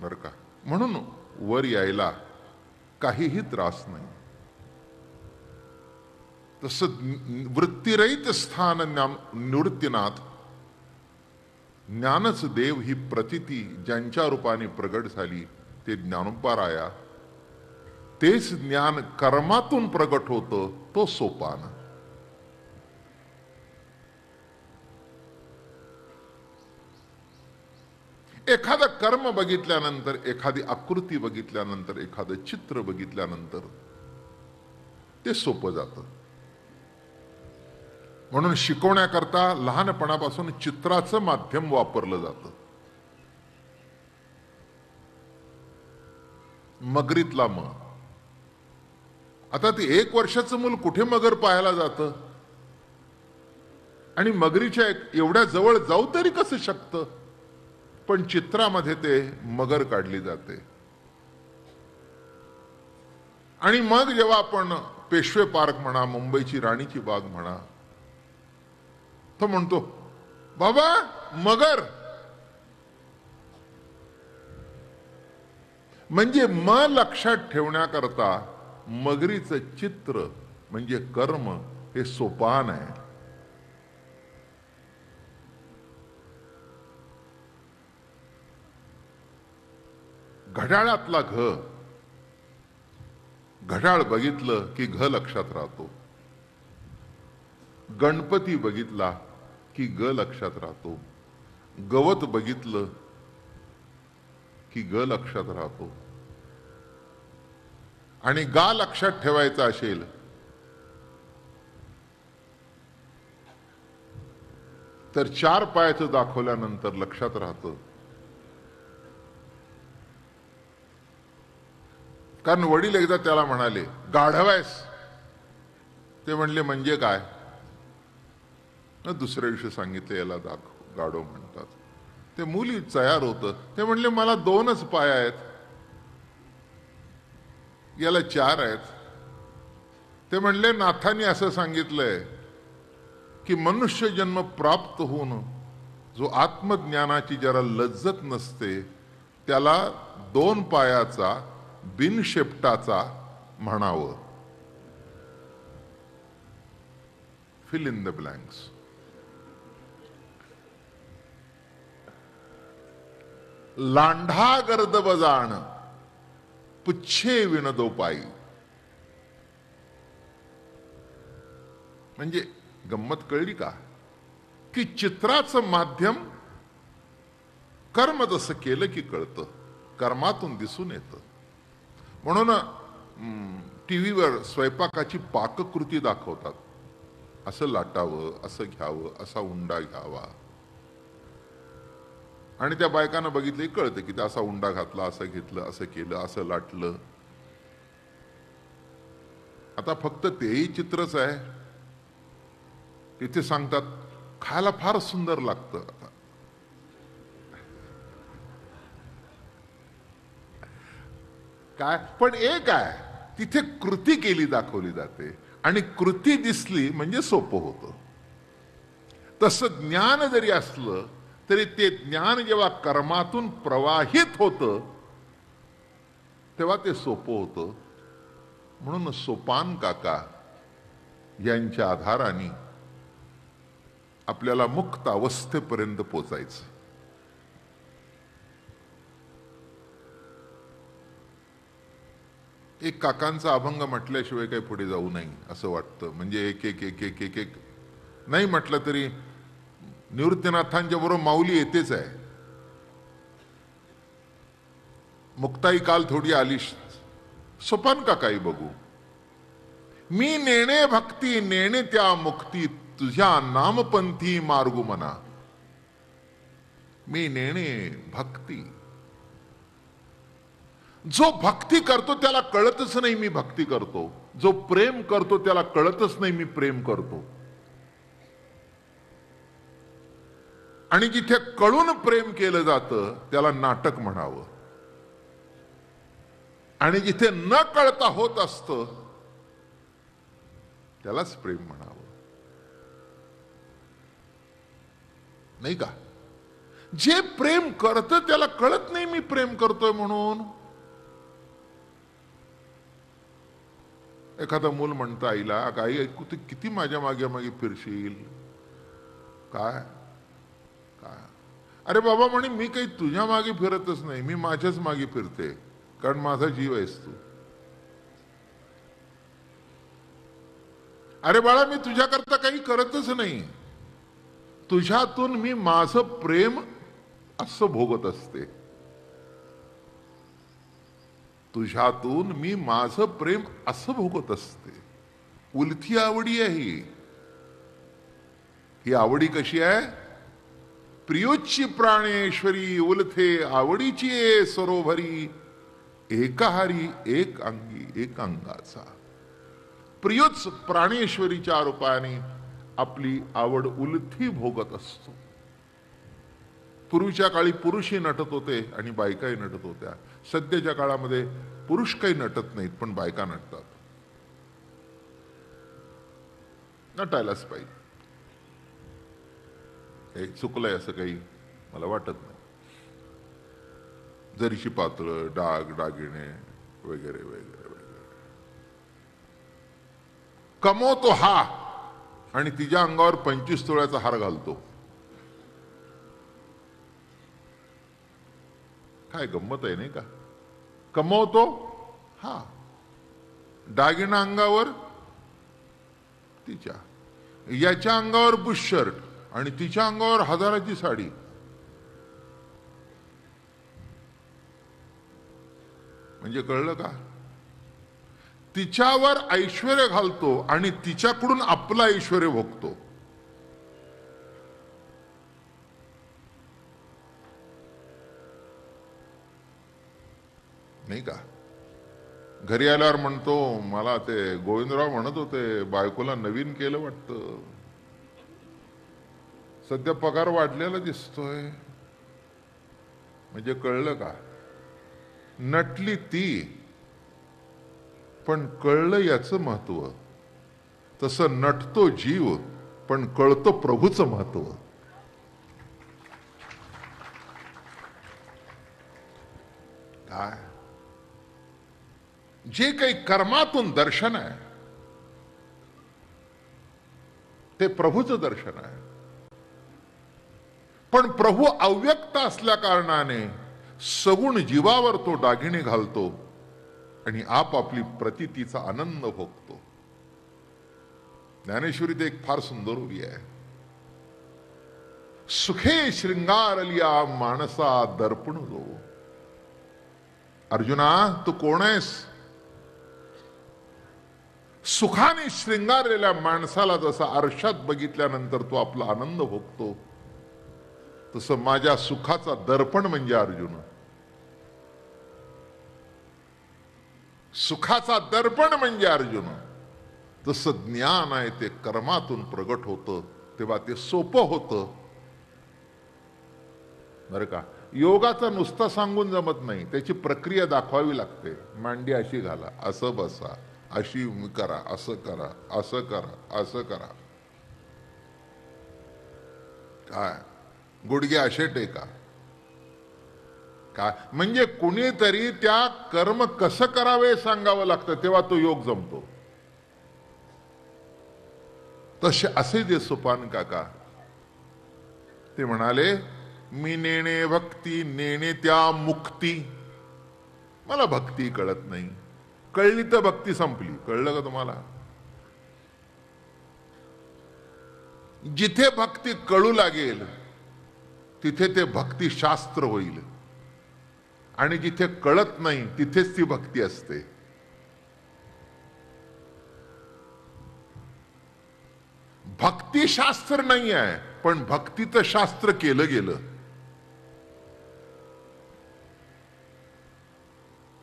बर का? म्हणून वर यायला काहीही त्रास नाही. तस वृत्तीरहित वृत्तिरहित स्थान निवृत्तीनाथ ज्ञानच देव ही प्रतिती ज्यांच्या रूपाने प्रगट झाली ते ज्ञानोपाराया. तेच ज्ञान कर्मातून प्रगट होतं तो सोपान. एखादं कर्म बघितल्यानंतर एखादी आकृती बघितल्यानंतर एखादं चित्र बघितल्यानंतर ते सोपं जातं. म्हणून शिकवण्याकरता लहानपणापासून चित्राचं माध्यम वापरलं जातं. मगरीतला म आता ते एक वर्षाचं मूल कुठे मगर पाहायला जातं? आणि मगरीच्या एवढ्या जवळ जाऊ तरी कसं शकतं? पण चित्रामध्ये ते मगर काढली जाते. आणि मग जेव्हा आपण पेशवे पार्क म्हणा मुंबईची राणीची बाग म्हणा तो म्हणतो बाबा मगर. म्हणजे म लक्षात ठेवण्याकरता मगरीचं चित्र म्हणजे कर्म हे सोपान आहे घड्याळातला घ. घड्याळ बघितलं की घ लक्षात राहतो. गणपती बघितला की ग लक्षात राहतो. गवत बघितलं की ग लक्षात राहतो. आणि गा लक्षात ठेवायचा असेल तर चार पायाचं दाखवल्यानंतर लक्षात राहतं. कारण वडील एकदा त्याला म्हणाले गाढवायस. ते म्हणले म्हणजे काय? दुसऱ्या दिवशी सांगितले याला दाखव गाढव म्हणतात. ते मुली तयार होतं. ते म्हणले मला दोनच पाय आहेत. याला चार आहेत. ते म्हणले नाथांनी असं सांगितलंय की मनुष्य जन्म प्राप्त होऊन जो आत्मज्ञानाची जरा लज्जत नसते त्याला दोन पायाचा बिनशेपटाचा म्हणावं. फिल इन द ब्लँक्स लांढा गर्द बजाण पुच्छे विनदोपाई. म्हणजे गंमत कळली का? की चित्राचं माध्यम कर्म जसं केलं की कळतं कर्मातून दिसून येतं. म्हणून टीव्हीवर स्वयंपाकाची पाककृती दाखवतात. असं लाटावं असं घ्यावं असा उंडा घ्यावा. आणि त्या बायकांना बघितलं कळतं की ते असा उंडा घातला असं घेतलं असं केलं असं लाटलं. आता फक्त तेही चित्रच आहे. तिथे सांगतात खायला फार सुंदर लागतं काय? पण एक आहे तिथे कृती केली दाखवली जाते. आणि कृती दिसली म्हणजे सोपं होतं. तसं ज्ञान जरी असलं तरी ते ज्ञान जेव्हा कर्मातून प्रवाहित होतं तेव्हा ते सोपं होतं. म्हणून सोपान काका यांच्या आधाराने आपल्याला मुक्त अवस्थेपर्यंत पोचायचं. एक काकांचा अभंग म्हटल्याशिवाय काही पुढे जाऊ नाही असं वाटतं. म्हणजे एक एक एक एक एक एक. नाही म्हटलं तरी निवृत्तीनाथांच्या बरोबर माऊली येतेच आहे. मुक्ताई काल थोडी आली सोपान का काही बघू. मी नेणे भक्ती नेणे त्या मुक्ती तुझ्या नामपंथी मार्गू म्हणा मी नेणे भक्ती. जो भक्ती करतो त्याला कळतच नाही मी भक्ती करतो. जो प्रेम करतो त्याला कळतच नाही मी प्रेम करतो. आणि जिथे कळून प्रेम केलं जातं त्याला नाटक म्हणावं. आणि जिथे न कळता होत असत त्यालाच प्रेम म्हणावं. नाही का? जे प्रेम करतं त्याला कळत नाही मी प्रेम करतोय म्हणून. एखादं मूल म्हणतं आईला काही ऐकू ते किती माझ्या मागे मागे फिरशील? काय? काय? अरे बाबा म्हणे मी काही तुझ्या मागे फिरतच नाही मी माझ्याच मागे फिरते कारण माझा जीव आहेस तू. अरे बाळा मी तुझ्याकरता काही करतच नाही. तुझ्यातून मी माझं प्रेम असं भोगत असते. तुझ्यातून मी माझं प्रेम असं भोगत असते. उलथी आवडी आहे. ही ही आवडी कशी आहे? प्रियोच्ची प्राणेश्वरी उलथे आवडीची आहे सरोभरी एकाहारी एक अंगी एक अंगाचा. प्रियोच प्राणेश्वरीच्या रूपाने आपली आवड उलथी भोगत असतो. पूर्वीच्या काळी पुरुषही नटत होते आणि बायकाही नटत होत्या. सध्याच्या काळामध्ये पुरुष काही नटत नाहीत पण बायका नटतात. नटायलाच पाहिजे. हे चुकलंय असं काही मला वाटत नाही. जरीची पातळ डाग डागिणे वगैरे वगैरे वगैरे. कमवतो हा आणि तिच्या अंगावर पंचवीस तोळ्याचा हार घालतो. काय गंमत आहे नाही का? कमवतो हा. दागिना अंगावर तिच्या. याच्या अंगावर बुश शर्ट आणि तिच्या अंगावर हजाराची साडी. म्हणजे कळलं का? तिच्यावर ऐश्वर घालतो आणि तिच्याकडून आपलं ऐश्वर भोगतो. घरी आल्यावर म्हणतो मला ते गोविंदराव म्हणत होते बायकोला नवीन केलं वाटतं. सध्या पगार वाढलेला दिसतोय. म्हणजे कळलं का? नटली ती पण कळलं याचं महत्त्व. तसं नटतो जीव पण कळतं प्रभूचं महत्त्व. काय? जे काही कर्मातून दर्शन आहे ते प्रभूचं दर्शन आहे. पण प्रभू अव्यक्त असल्या कारणाने सगुण जीवावर तो दागिने घालतो आणि आप आपली प्रतितीचा आनंद भोगतो. ज्ञानेश्वरीत एक फार सुंदर उभी आहे. सुखे शृंगारलिया माणसा दर्पण. दो अर्जुना तू कोण आहेस? सुखाने श्रृंगारलेल्या माणसाला जसा आरशात बघितल्यानंतर तो आपला आनंद भोगतो तसं माझ्या सुखाचा दर्पण म्हणजे अर्जुन. सुखाचा दर्पण म्हणजे अर्जुन. तसं ज्ञान आहे ते कर्मातून प्रगट होतं तेव्हा ते सोपं होतं. बरं का? योगाचा नुसता सांगून जमत नाही त्याची प्रक्रिया दाखवावी लागते. मांडी अशी घाला असं बसा. अशी करा असं करा असं करा असं करा. काय? गुडघे असे टेका. काय? म्हणजे कुणीतरी त्या कर्म कसं करावे सांगावं लागतं तेव्हा तो योग जमतो. तसे असे जे सोपान काका ते म्हणाले मी नेणे भक्ती नेणे त्या मुक्ती. मला भक्ती कळत नाही. कळली तर भक्ती संपली. कळलं का तुम्हाला? जिथे भक्ती कळू लागेल तिथे ते भक्ती शास्त्र होईल. आणि जिथे कळत नाही तिथेच ती भक्ती असते. भक्ती शास्त्र नाही आहे पण भक्तीचं शास्त्र केलं गेलं.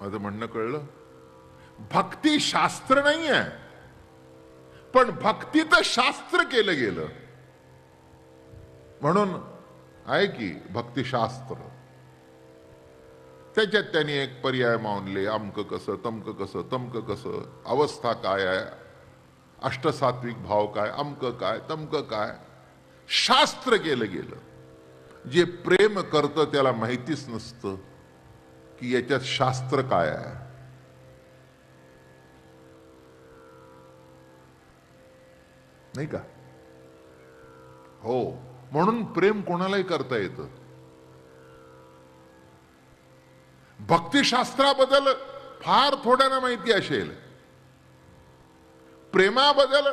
माझं म्हणणं कळलं? भक्ती शास्त्र नाही आहे पण भक्तीचं शास्त्र केलं गेलं. म्हणून आहे की भक्तिशास्त्र त्याच्यात त्यांनी एक पर्याय मानले अमक कसं तमक कसं तमक कसं अवस्था काय आहे अष्टसात्विक भाव काय अमक काय तमक काय शास्त्र केलं गेलं. जे प्रेम करतं त्याला माहितीच नसतं की याच्यात शास्त्र काय आहे. नाही का? हो. म्हणून प्रेम कोणालाही करता येतं. भक्तिशास्त्राबद्दल फार थोड्यांना माहिती असेल. प्रेमाबद्दल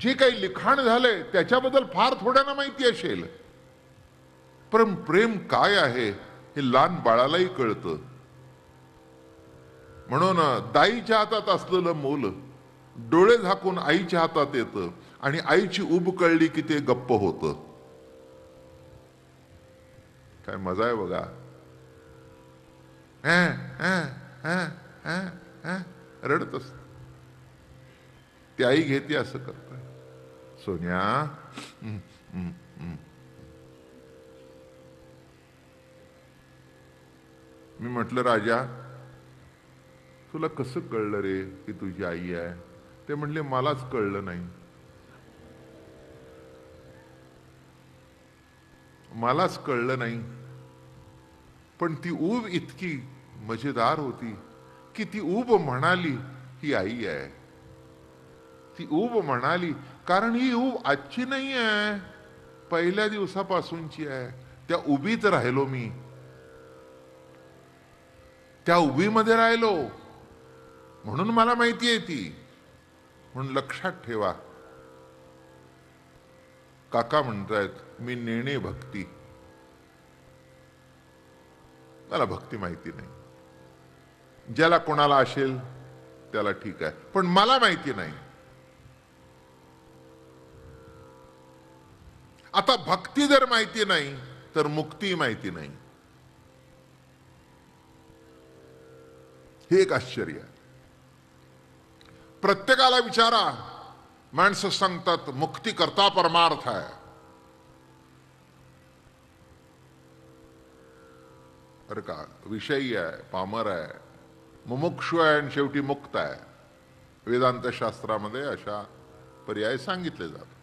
जे काही लिखाण झालंय त्याच्याबद्दल फार थोड्यांना माहिती असेल. पण प्रेम काय आहे हे लहान बाळालाही कळतं. म्हणून दाईच्या हातात असलेलं मूल डोळे झाकून आईच्या हातात येतं आणि आईची उब कळली की ते गप्प होतं. काय मजा आहे बघा. रडत असत ती आई घेते असं करतोय. सोन्या मी म्हटलं राजा तुला कसं कळलं रे की तुझी आई आहे? ते म्हणले मलाच कळलं नाही. मलाच कळलं नाही. पण ती ऊब इतकी मजेदार होती की ती ऊब म्हणाली ही आई आहे. ती ऊब म्हणाली कारण ही ऊब आजची नाही आहे. पहिल्या दिवसापासूनची आहे. त्या उभीत राहिलो मी. त्या उभीमध्ये राहिलो. म्हणून मला माहिती आहे ती. म्हणून लक्षात ठेवा. काका म्हणतायत मी नेणे भक्ती. मला भक्ती माहिती नाही. ज्याला कोणाला असेल त्याला ठीक आहे. पण मला माहिती नाही. आता भक्ती जर माहिती नाही तर मुक्ती माहिती नाही. हे एक आश्चर्य आहे. प्रत्येकाला विचारा. माणसं सांगतात मुक्ती करता परमार्थ आहे. अरे का विषयी आहे पामर आहे. मुमुक्षु आहे आणि शेवटी मुक्त आहे. वेदांत शास्त्रामध्ये अशा पर्याय सांगितले जातात.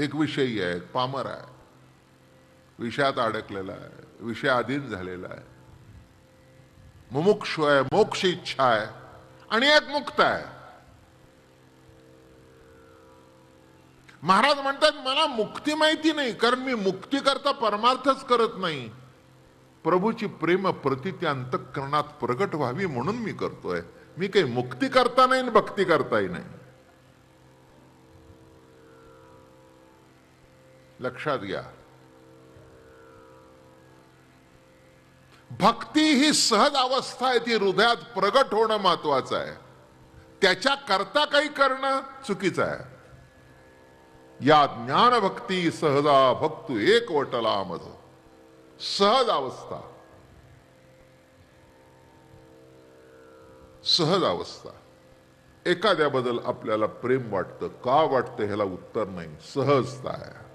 एक विषयी आहे एक पामर आहे. विषयात अडकलेला आहे विषय अधीन झालेला आहे. मुमुक्षु आहे मोक्ष इच्छा आहे. आणि एक मुक्त आहे. महाराज म्हणतात मला मुक्ती माहिती नाही कारण मी मुक्ती करता परमार्थच करत नाही. प्रभूची प्रेम प्रती अंतकरणात प्रगट व्हावी म्हणून मी करतोय. मी काही मुक्ती करता नाही आणि भक्ती करताही नाही. लक्षात घ्या. भक्ती ही सहज अवस्था आहे ती हृदयात प्रगट होणं महत्वाचं आहे. त्याच्या करता काही करणं चुकीचं आहे. या ज्ञान भक्ती सहजा भक्तू एक वटला मज सहज अवस्था. सहज अवस्था. एखाद्याबद्दल आपल्याला प्रेम वाटतं का वाटतं ह्याला उत्तर नाही. सहजता आहे.